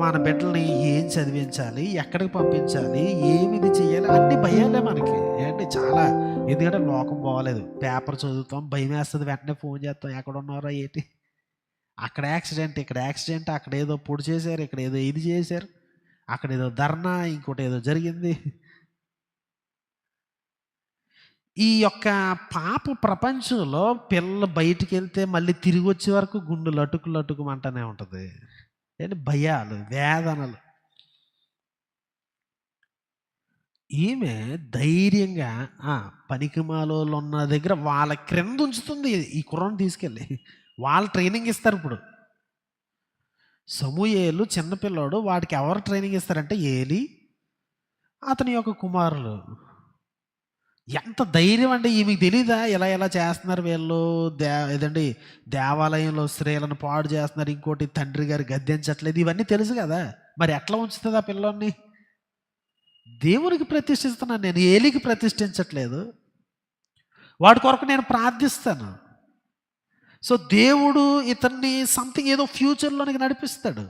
మన బిడ్డల్ని ఏం చదివించాలి ఎక్కడికి పంపించాలి ఏమి ఇది చేయాలి అన్ని భయాలే మనకి. ఏంటి చాలా ఎందుకంటే లోకం బాగోలేదు. పేపర్ చదువుతాం భయం వేస్తుంది వెంటనే ఫోన్ చేస్తాం ఎక్కడ ఉన్నారా ఏంటి? అక్కడ యాక్సిడెంట్ ఇక్కడ యాక్సిడెంట్ అక్కడ ఏదో పొడి చేశారు ఇక్కడ ఏదో ఇది చేశారు అక్కడ ఏదో ధర్నా ఇంకోటి ఏదో జరిగింది. ఈ యొక్క పాప ప్రపంచంలో పిల్లలు బయటికి వెళ్తే మళ్ళీ తిరిగి వచ్చే వరకు గుండు లటుకు లటుకుమంటూనే ఉంటుంది. ఏంటి? భయాలు వేదనలు. ఈమె ధైర్యంగా ఆ, పనికిమాలోళ్ళు ఉన్న దగ్గర వాళ్ళ క్రింద ఉంచుతుంది ఈ కుర్రను తీసుకెళ్ళి. వాళ్ళు ట్రైనింగ్ ఇస్తారు ఇప్పుడు. సమూయేలు చిన్నపిల్లాడు వాడికి ఎవరు ట్రైనింగ్ ఇస్తారంటే ఏలి అతని యొక్క కుమారులు. ఎంత ధైర్యం అండి? ఈమెకు తెలీదా? ఎలా ఎలా చేస్తున్నారు వీళ్ళు? దే ఏదండి? దేవాలయంలో స్త్రీలను పాడు చేస్తున్నారు. ఇంకోటి తండ్రి గారు గద్దించట్లేదు. ఇవన్నీ తెలుసు కదా? మరి ఎట్లా ఉంచుతుంది ఆ పిల్లోని దేవునికి ప్రతిష్ఠిస్తున్నాను నేను. ఏలికి ప్రతిష్ఠించట్లేదు. వాడి కొరకు నేను ప్రార్థిస్తాను. సో దేవుడు ఇతన్ని సంథింగ్ ఏదో ఫ్యూచర్లోనికి నడిపిస్తాడు.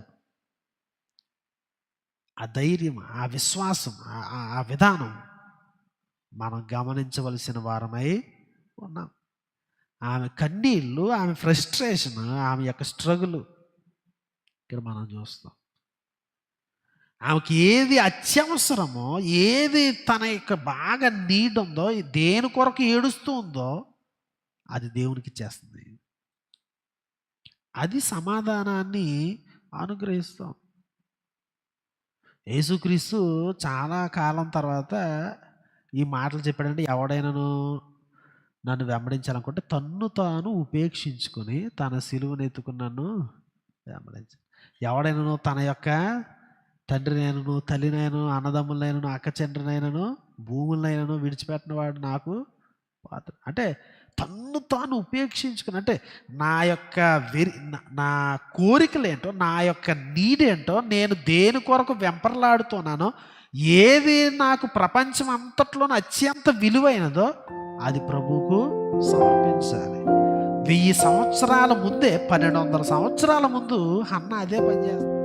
ఆ ధైర్యం ఆ విశ్వాసం ఆ విధానం. మనం గమనించవలసిన వారమై ఉన్నాం. ఆమె కన్నీళ్ళు ఆమె ఫ్రస్ట్రేషన్ ఆమె యొక్క స్ట్రగుల్ ఇక్కడ మనం చూస్తాం. ఆమెకి ఏది అత్యవసరమో ఏది తన యొక్క బాగా నీడ్ ఉందో దేని కొరకు ఏడుస్తూ ఉందో అది దేవునికి చేస్తుంది. అది సమాధానాన్ని అనుగ్రహిస్తాం. యేసుక్రీస్తు చాలా కాలం తర్వాత ఈ మాటలు చెప్పాడంటే ఎవడైనాను నన్ను వెంబడించాలనుకుంటే తన్ను తాను ఉపేక్షించుకొని తన సిలువను ఎత్తుకుని నన్ను వెంబడించ ఎవడైనాను తన యొక్క తండ్రినైనను తల్లినైనను అన్నదమ్ములైనను అక్క చెండ్రినైనను భూములైనను విడిచిపెట్టిన వాడు నాకు పాత్ర అంటే తన్ను తాను ఉపేక్షించుకుని అంటే నా యొక్క వెరి నా- నా కోరికలు ఏంటో నా యొక్క నీడేంటో నేను దేని కొరకు వెంపర్లాడుతున్నానో ఏది నాకు ప్రపంచం అంతట్లోనే అత్యంత విలువైనదో అది ప్రభువుకు సమర్పించాలి. వెయ్యి సంవత్సరాల ముందే పన్నెండు వందల సంవత్సరాల ముందు అన్న అదే పనిచేస్తుంది